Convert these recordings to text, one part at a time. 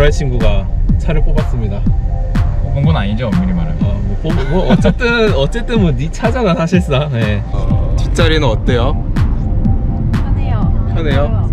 불알 친구가 차를 뽑았습니다. 뽑은 건 아니죠 엄밀히 말하면 어, 뭐, 뽑- 뭐 어쨌든 어쨌든 뭐 네 차잖아 사실상. 네. 뒷자리는 어때요? 편해요. 편해요?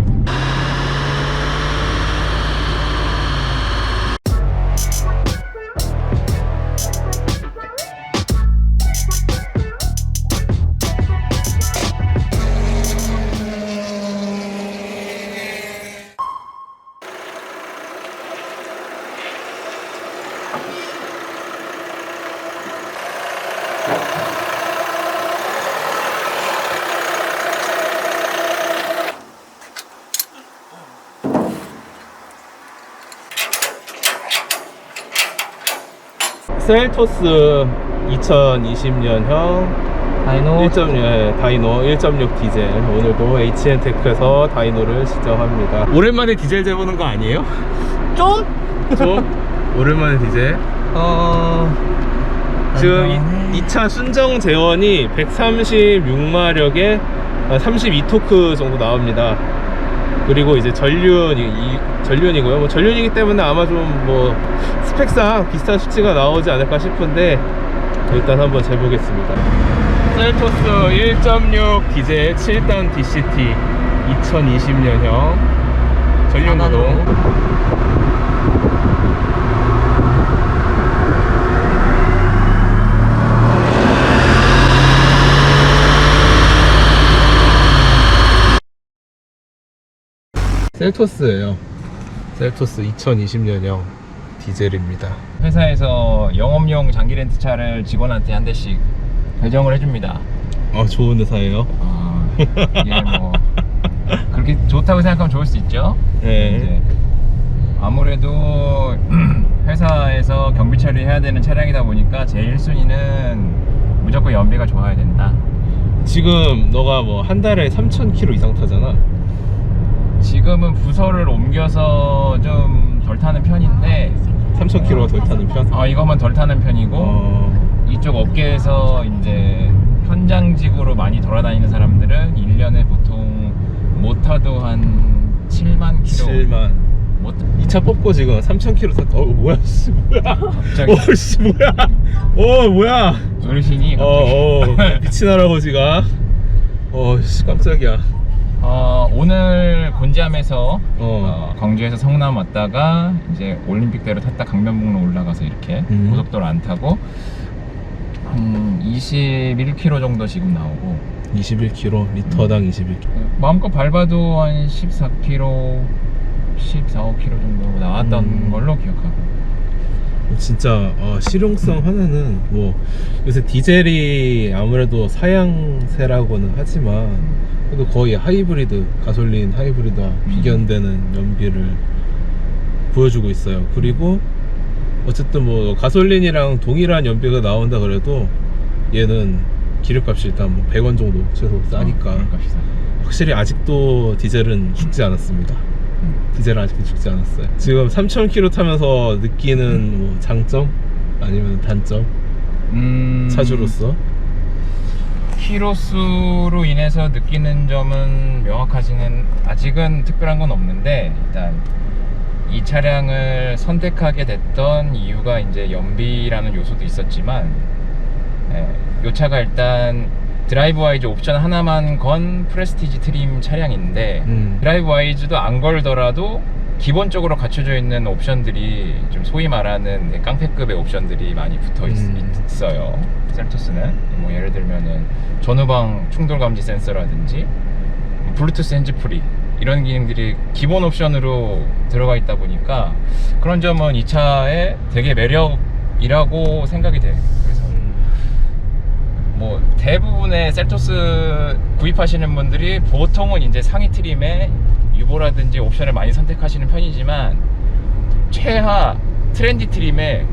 셀토스 2020년형 다이노 1.6 예, 다이노 1.6 디젤 오늘도 HN테크에서 다이노를 시정합니다 오랜만에 디젤 재보는 거 아니에요? 좀? 좀? 오랜만에 디젤 어... 지금 이차 순정 제원이 136마력에 32토크 정도 나옵니다 그리고 이제 전륜이 이- 전륜이고요. 뭐 전륜이기 때문에 아마 좀 뭐 스펙상 비슷한 수치가 나오지 않을까 싶은데 일단 한번 재보겠습니다. 셀토스 1.6 디젤 7단 DCT 2020년형 전륜 구동 셀토스예요. 셀토스 2020년형 디젤입니다. 회사에서 영업용 장기 렌트차를 직원한테 한 대씩 배정을 해줍니다. 아 좋은 회사예요? 아, 이게 뭐 그렇게 좋다고 생각하면 좋을 수 있죠? 네. 아무래도 회사에서 경비 처리해야 되는 차량이다 보니까 제일 1순위는 무조건 연비가 좋아야 된다. 지금 너가 뭐 한 달에 3,000km 이상 타잖아 지금은 부서를 옮겨서 좀 덜 타는 편인데 3,000km가 덜 타는 편? 어, 이거만 덜 타는 편이고 어... 이쪽 업계에서 이제 현장직으로 많이 돌아다니는 사람들은 1년에 보통 못 타도 한 7만 킬로. 7만. 못이차 뽑고 지금 3,000km 탔... 어 뭐야 씨 뭐야? 갑자기. 어씨 뭐야? 어 뭐야? 어르신이 갑자기. 어 어 미친 할아버지가. 어씨 깜짝이야 어, 오늘 곤지암에서 어. 어, 광주에서 성남 왔다가 이제 올림픽대로 탔다 강변북로 올라가서 이렇게 음. 고속도로 안 타고 한 21km 정도 지금 나오고. 21km 리터당 21km 마음껏 밟아도 한 14km 14, 5km 정도 나왔던 음. 걸로 기억하고. 진짜 어, 실용성 하나는 뭐 요새 디젤이 아무래도 사양세라고는 하지만 그래도 거의 하이브리드 가솔린 하이브리드와 비견되는 연비를 보여주고 있어요. 그리고 어쨌든 뭐 가솔린이랑 동일한 연비가 나온다 그래도 얘는 기름값이 일단 뭐 100원 정도 최소 싸니까 어. 확실히 아직도 디젤은 죽지 않았습니다. 음. 디젤은 아직도 죽지 않았어요. 지금 3,000km 타면서 느끼는 뭐 장점? 아니면 단점? 음, 차주로서 키로수로 인해서 느끼는 점은 명확하지는 아직은 특별한 건 없는데 일단 이 차량을 선택하게 됐던 이유가 이제 연비라는 요소도 있었지만 예, 이 차가 일단 드라이브 와이즈 옵션 하나만 건 프레스티지 트림 차량인데 음. 드라이브 와이즈도 안 걸더라도 기본적으로 갖춰져 있는 옵션들이 좀 소위 말하는 깡패급의 옵션들이 많이 붙어 있, 음. 어요 셀토스는 뭐 예를 들면은 전후방 충돌 감지 센서라든지 뭐 블루투스 핸즈프리 이런 기능들이 기본 옵션으로 들어가 있다 보니까 그런 점은 이 차의 되게 매력이라고 생각이 돼요. 그래서 뭐 대부분의 셀토스 구입하시는 분들이 보통은 이제 상위 트림에 유보라든지 옵션을 많이 선택하시는 편이지만 최하 트렌디 트림에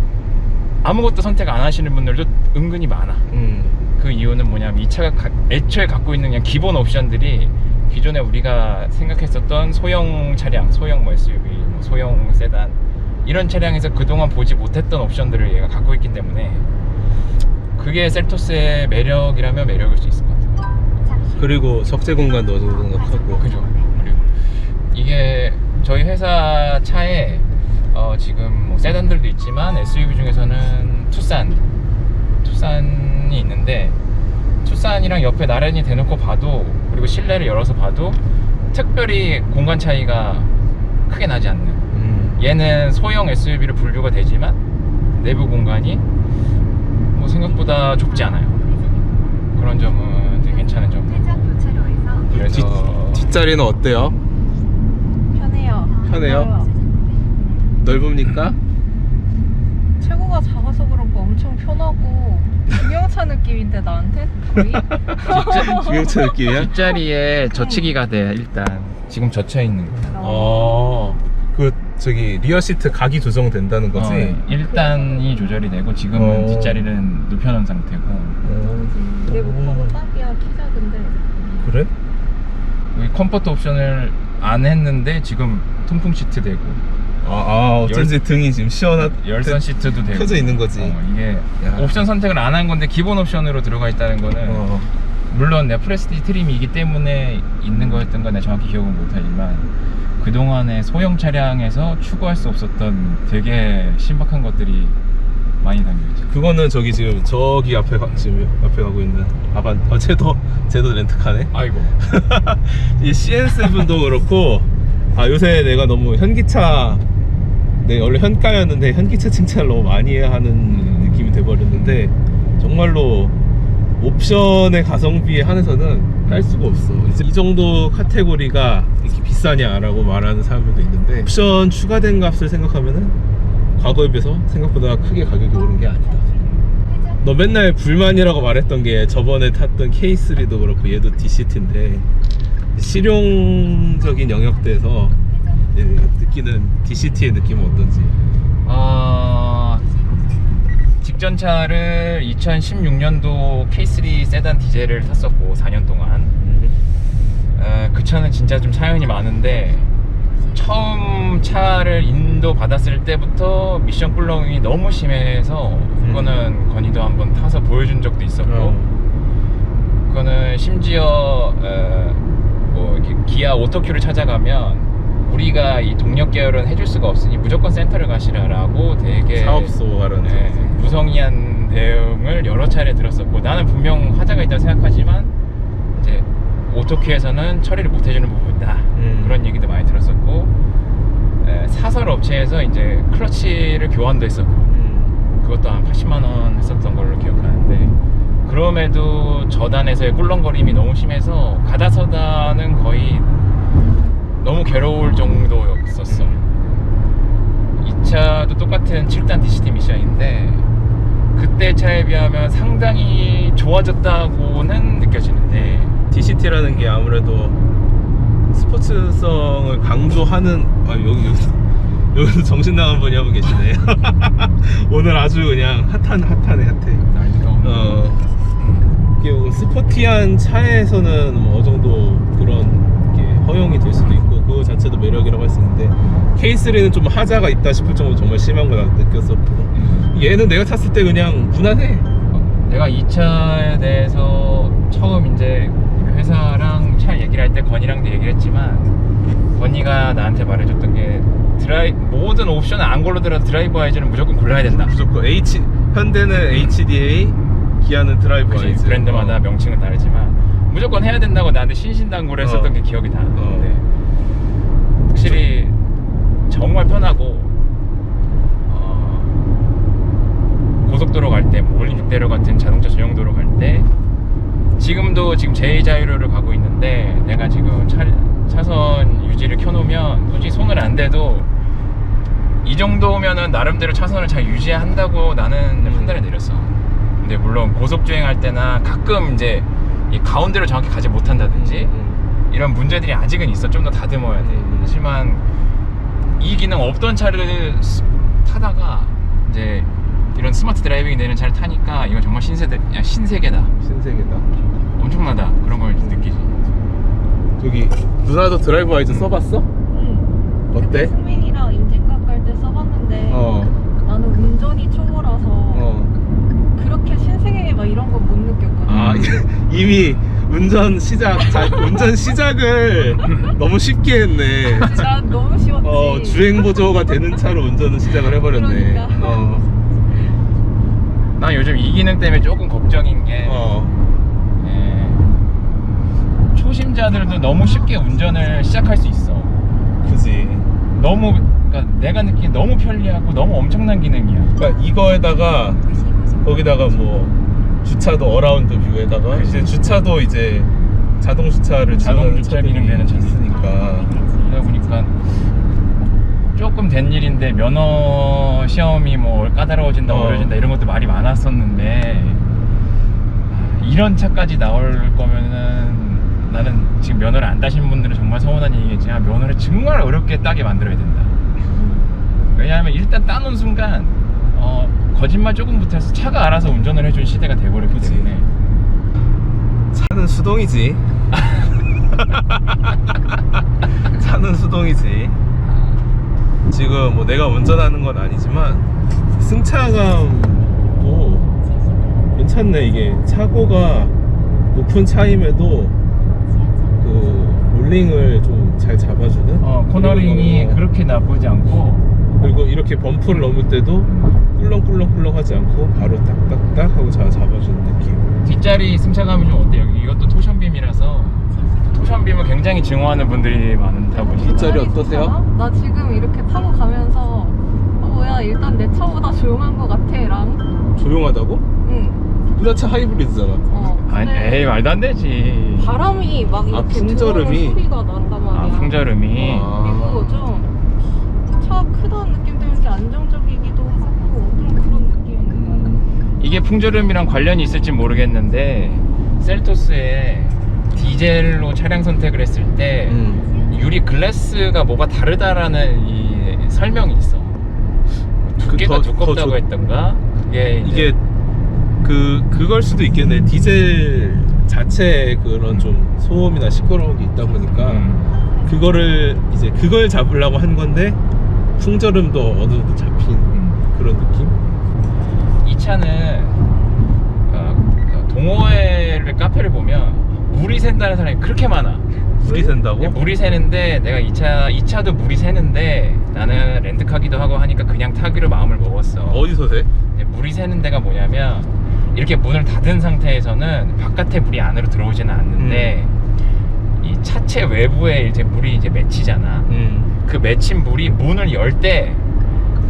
아무것도 선택 안 하시는 분들도 은근히 많아. 음. 그 이유는 뭐냐면 이 차가 가- 애초에 갖고 있는 그냥 기본 옵션들이 기존에 우리가 생각했었던 소형 차량, 소형 뭐 SUV, 뭐 소형 세단 이런 차량에서 그동안 보지 못했던 옵션들을 얘가 갖고 있기 때문에 그게 셀토스의 매력이라면 매력일 수 있을 것 같아요. 그리고 적재 공간도 어느 정도 생각하고 그죠. 이게 저희 회사 차에 어, 지금 뭐 세단들도 있지만 SUV 중에서는 투싼 투싼이 있는데 투싼이랑 옆에 나란히 대놓고 봐도 그리고 실내를 열어서 봐도 특별히 공간 차이가 크게 나지 않는 음. 얘는 소형 SUV로 분류가 되지만 내부 공간이 뭐 생각보다 좁지 않아요 그런 점은 되게 괜찮은 점 뒷, 그래서 뒷자리는 어때요? 편해요. 넓습니까? 체구가 작아서 그런가 엄청 편하고 중형차 느낌인데 나한테 거의. 중형차 느낌이야? 뒷자리에 젖히기가 돼 일단 지금 젖혀 있는 거 어. 그 저기 리어 시트 각이 조정된다는 거지? 어, 1단이 조절이 되고 지금은 어. 뒷자리는 눕혀놓은 상태고 내 목표는 딱이야 키 작은데. 그래? 여기 컴포트 옵션을 안 했는데 지금 통풍 시트 되고 아, 아 어쩐지 등이 지금 시원하 열선 시트도 되고 펴져 있는 거지. 어, 이게 야. 옵션 선택을 안 한 건데 기본 옵션으로 들어가 있다는 거는 어. 물론 내 프레스티지 트림이기 때문에 있는 거였던 건 내가 정확히 기억은 못하지만 그동안의 소형 차량에서 추구할 수 없었던 되게 신박한 것들이 많이 담겨있죠. 그거는 저기 지금 저기 앞에 가, 지금 앞에 가고 있는 아반 어 쟤도 쟤도 렌트카네. 아이고. 이 CN7도 그렇고 아 요새 내가 너무 현기차 내 원래 현가였는데 현기차 칭찬을 너무 많이 하는 느낌이 돼버렸는데 정말로 옵션의 가성비에 한해서는 깔 수가 없어. 이제 이 정도 카테고리가 이렇게 비싸냐라고 말하는 사람들도 있는데 옵션 추가된 값을 생각하면은 과거에 비해서 생각보다 크게 가격이 오른 게 아니다. 너 맨날 불만이라고 말했던 게 저번에 탔던 K3도 그렇고 얘도 DCT인데 실용적인 영역대에서 느끼는 DCT의 느낌은 어떤지. 어, 직전 차를 2016년도 K3 세단 디젤을 탔었고 4년 동안. 어, 그 차는 진짜 좀 사연이 많은데 처음 차를 인도 받았을 때부터 미션 꿀렁이 너무 심해서 그거는 건의도 한번 타서 보여준 적도 있었고. 어. 그거는 심지어 어, 뭐 이렇게 기아 오토큐를 찾아가면 우리가 이 동력 계열은 해줄 수가 없으니 무조건 센터를 가시라라고 되게 사업소 가는 네, 무성의한 대응을 여러 차례 들었었고 나는 분명 하자가 있다고 생각하지만 이제 오토큐에서는 처리를 못 해주는 부분이다 음. 그런 얘기도 많이 들었었고 에, 사설 업체에서 이제 클러치를 교환도 했었고 음. 그것도 한 80만 원 했었던 걸로 기억하는데 그럼에도 저단에서의 꿀렁거림이 너무 심해서 가다서다는 거의 너무 괴로울 정도였었어 이 차도 똑같은 7단 DCT 미션인데 그때 차에 비하면 상당히 좋아졌다고는 느껴지는데 DCT라는 게 아무래도 스포츠성을 강조하는 아 여기 여기서 여기서 정신 나간 분이 한 분 계시네. 오늘 아주 그냥 핫한 핫하네 핫해 더운 어. 이게 뭐 스포티한 차에서는 뭐 어느 정도 그런 게 허용이 될 수도 있고 그거 자체도 매력이라고 할 수 있는데 K3는 좀 하자가 있다 싶을 정도로 정말 심한 거 느꼈었고 얘는 내가 탔을 때 그냥 무난해. 내가 이 차에 대해서 처음 이제 회사랑 차 얘기를 할 때 건이랑도 얘기를 했지만 건이가 나한테 말해줬던 게 드라이 모든 옵션을 안 걸르더라도 드라이버 아이즈는 무조건 골라야 된다. 무조건 H 현대는 HDA 기아는 드라이브 그치, 아이즈 브랜드마다 어. 명칭은 다르지만 무조건 해야 된다고 나한테 신신당부를 했었던 어. 게 기억이 나. 어. 근데 확실히 정말 편하고 어, 고속도로 갈 때, 뭐 올림픽대로 같은 자동차 전용도로 갈 때 지금도 지금 제2자유로를 가고 있는데 내가 지금 차, 차선 유지를 켜놓으면 솔직히 손을 안 대도 이 정도면은 나름대로 차선을 잘 유지한다고 나는 판단을 내렸어. 근데 물론 고속 주행할 때나 가끔 이제 이 가운데로 정확히 가지 못한다든지 음. 이런 문제들이 아직은 있어. 좀 더 다듬어야 돼. 음. 하지만 이 기능 없던 차를 스- 타다가 이제 이런 스마트 드라이빙이 되는 차를 타니까 이건 정말 신세대, 야, 신세계다. 신세계다 엄청나다. 그런 걸 느끼지. 저기 누나도 드라이브 아이즈 써봤어? 응. 어때? 승민이랑 인증각 갈 때 써봤는데 어 나는 운전이 초보라서 어. 그렇게 신세계 막 이런 거 못 느꼈거든. 아 이미 운전 시작 자, 운전 시작을 너무 쉽게 했네 나 너무 쉬웠지. 어 주행 보조가 되는 차로 운전을 시작을 해버렸네 그러니까. 어, 나 요즘 이 기능 때문에 조금 걱정인 게 어. 예, 초심자들도 너무 쉽게 운전을 시작할 수 있어. 그지 너무 그러니까 내가 느끼기 너무 편리하고 너무 엄청난 기능이야. 그러니까 이거에다가 거기다가 뭐 주차도 어라운드 뷰에다가 그치. 이제 주차도 이제 자동 주차를 자동 주차 차들이 기능 되는 차도 있으니까 그러다 보니까 조금 된 일인데 면허 시험이 뭐 까다로워진다 어. 어려워진다 이런 것도 말이 많았었는데 아, 이런 차까지 나올 거면은 나는 지금 면허를 안 따신 분들은 정말 서운한 얘기겠지만 면허를 정말 어렵게 따게 만들어야 된다. 왜냐하면 일단 따놓은 순간 어, 거짓말 조금 붙어서 차가 알아서 운전을 해준 시대가 돼버렸기 그치. 때문에 차는 수동이지 차는 수동이지 지금 뭐 내가 운전하는 건 아니지만 승차감도 괜찮네 이게 차고가 높은 차임에도 그 롤링을 좀 잘 잡아주는 어, 코너링이 그렇게 나쁘지 않고 그리고 이렇게 범프를 넘을 때도 꿀렁꿀렁꿀렁 하지 않고 바로 딱딱딱 하고 잘 잡아주는 느낌 뒷자리 승차감이 좀 어때요? 이것도 토션빔이라서 토션빔을 굉장히 증오하는 분들이 많다 보니까 뒷자리 어떠세요? 나 지금 이렇게 타고 가면서 어, 뭐야 일단 내 차보다 조용한 것 같아 랑. 조용하다고? 응. 차 하이브리드잖아 어. 아니 근데 에이 말도 안 되지 바람이 막 아, 이렇게 풍절음이? 들어오는 소리가 난단 말이야. 아 풍절음이 아. 그리고 좀 차 크다는 느낌 들면서 안정적이기도 하고 좀 그런 느낌인 이게 풍절음이랑 관련이 있을지 모르겠는데 셀토스에 디젤로 차량 선택을 했을 때 음. 유리 글래스가 뭐가 다르다라는 이 설명이 있어 두께가 그 더- 두껍다고 더 좋- 했던가 그게 이제 이게 그 그걸 수도 있겠네. 디젤 자체에 그런 좀 소음이나 시끄러운 게 있다 보니까 음, 그거를 이제 그걸 잡으려고 한 건데 풍절음도 어느 정도 잡힌 음. 그런 느낌? 이 차는 어, 동호회를 카페를 보면 물이 샌다는 사람이 그렇게 많아. 물이 샌다고? 물이 새는데 내가 이 차 이 차도 물이 새는데 나는 렌트카기도 하고 하니까 그냥 타기로 마음을 먹었어. 어디서 새? 근데 물이 새는 데가 뭐냐면 이렇게 문을 닫은 상태에서는 바깥에 물이 안으로 들어오지는 않는데 이 차체 외부에 이제 물이 이제 맺히잖아. 음. 그 맺힌 물이 문을 열 때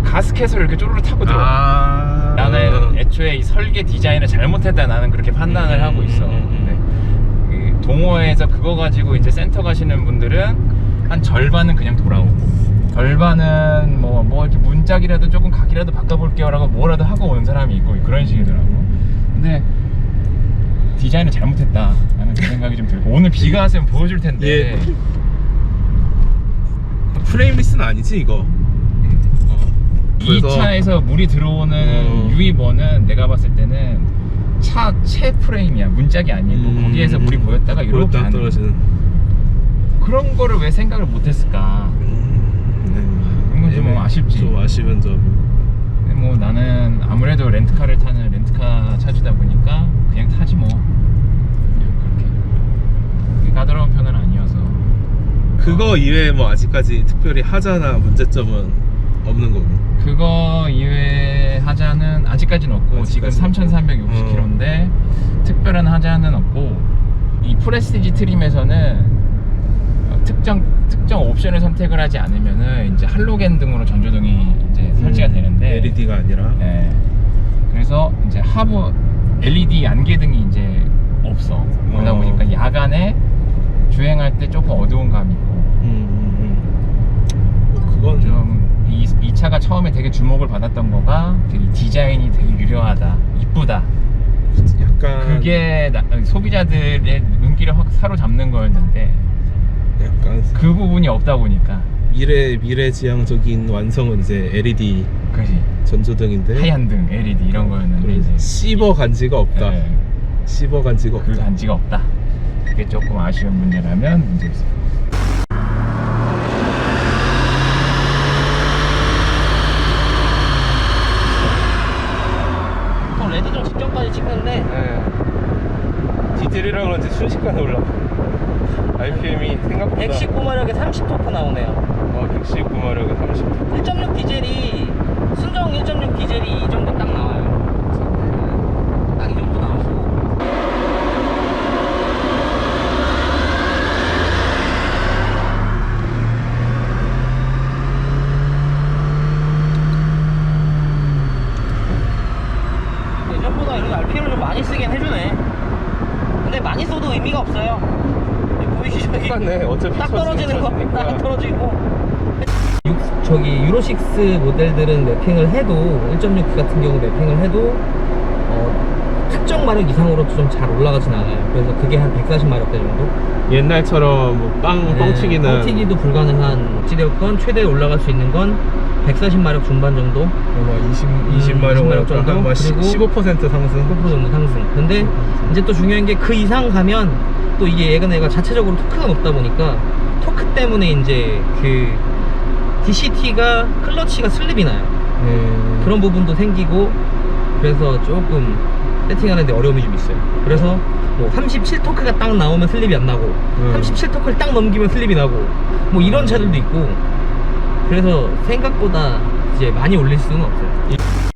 가스켓을 이렇게 쪼르르 타고 들어. 아. 나는 애초에 이 설계 디자인을 잘못했다 나는 그렇게 판단을 음, 하고 있어. 음, 음, 근데 이 동호회에서 그거 가지고 이제 센터 가시는 분들은 한 절반은 그냥 돌아오고 절반은 뭐 뭐 이렇게 문짝이라도 조금 각이라도 바꿔볼게요라고 뭐라도 하고 오는 사람이 있고 그런 식이더라고. 근데 디자인을 잘못했다. 나는 그 생각이 좀 들고 오늘 비가 왔으면 보여줄 텐데. 예. 프레임리스는 아니지 이거. 어. 이 그래서- 차에서 물이 들어오는 어. 유입원은 내가 봤을 때는 차체 프레임이야 문짝이 아니고 음, 거기에서 물이 보였다가 이렇게 보였다 하는 떨어지는. 그런 거를 왜 생각을 못했을까 음, 그런 건좀 네. 아쉽지. 좀 아쉬운 점. 근데 뭐 나는 아무래도 렌트카를 타는 렌트카 차주다 보니까 그냥 타지 뭐 그렇게 까다로운 편은 아니어서 그거 이외에 뭐 아직까지 특별히 하자나 문제점은 없는 거고. 그거 이외에 하자는 아직까지는 없고 지금 아직까지는 3,360km인데 특별한 하자는 없고 이 프레스티지 트림에서는 어, 특정 특정 옵션을 선택을 하지 않으면은 이제 할로겐 등으로 전조등이 이제 설치가 되는데 LED가 아니라. 예. 그래서 이제 하부 LED 안개등이 이제 없어. 그러다 어. 보니까 야간에 주행할 때 조금 어두운 감이 있고 음, 음, 음. 그건 좀 이, 이 차가 처음에 되게 주목을 받았던 거가 되게 디자인이 되게 유려하다, 이쁘다. 약간 그게 나- 소비자들의 눈길을 확 사로잡는 거였는데 약간 그 부분이 없다 보니까 미래 미래지향적인 완성은 이제 LED 그지 전조등인데 하얀 등 LED 이런 거였는데 이제 씹어 간지가 없다. 예, 씹어 간지가 그 없다. 간지가 없다. 그게 조금 아쉬운 문제라면 문제였어. 저 레드 좀 직전까지 찍는데 디테일을 디젤이라 그런지 순식간에 올라가. RPM이 생각보다 119마력에 30토크 나오네요. 어, 119마력에 30. 1.6 디젤이 순정 1.6 디젤이 이 정도 딱 나와요. 딱 이 정도 나오고. 예전보다 이런 RPM을 좀 많이 쓰긴 해주네. 근데 많이 써도 의미가 없어요. 여기 보이시죠? 여기 똑같네. 어차피 딱첫 떨어지는 거, 스위치니까. 딱 떨어지고. 저기 유로6 모델들은 매핑을 해도 1.6 같은 경우 매핑을 해도 어, 특정 마력 이상으로도 좀잘 올라가진 않아요. 그래서 그게 한 140마력대 정도. 옛날처럼 뭐 빵, 뻥튀기는 네, 뻥튀기도 불가능한 어찌되었건 최대 올라갈 수 있는 건 140마력 중반 정도, 뭐 20, 음, 20마력 20마력 정도? 뭐 그리고 15% 상승 15% 정도 상승. 근데 이제 또 중요한 게 그 이상 가면 또 이게 얘가 내가 자체적으로 토크가 높다 보니까 토크 때문에 이제 그 DCT가 클러치가 슬립이 나요. 네. 그런 부분도 생기고 그래서 조금 세팅하는데 어려움이 좀 있어요. 그래서 뭐 37 토크가 딱 나오면 슬립이 안 나고 음. 37 토크를 딱 넘기면 슬립이 나고 뭐 이런 차들도 있고 그래서 생각보다 이제 많이 올릴 수는 없어요.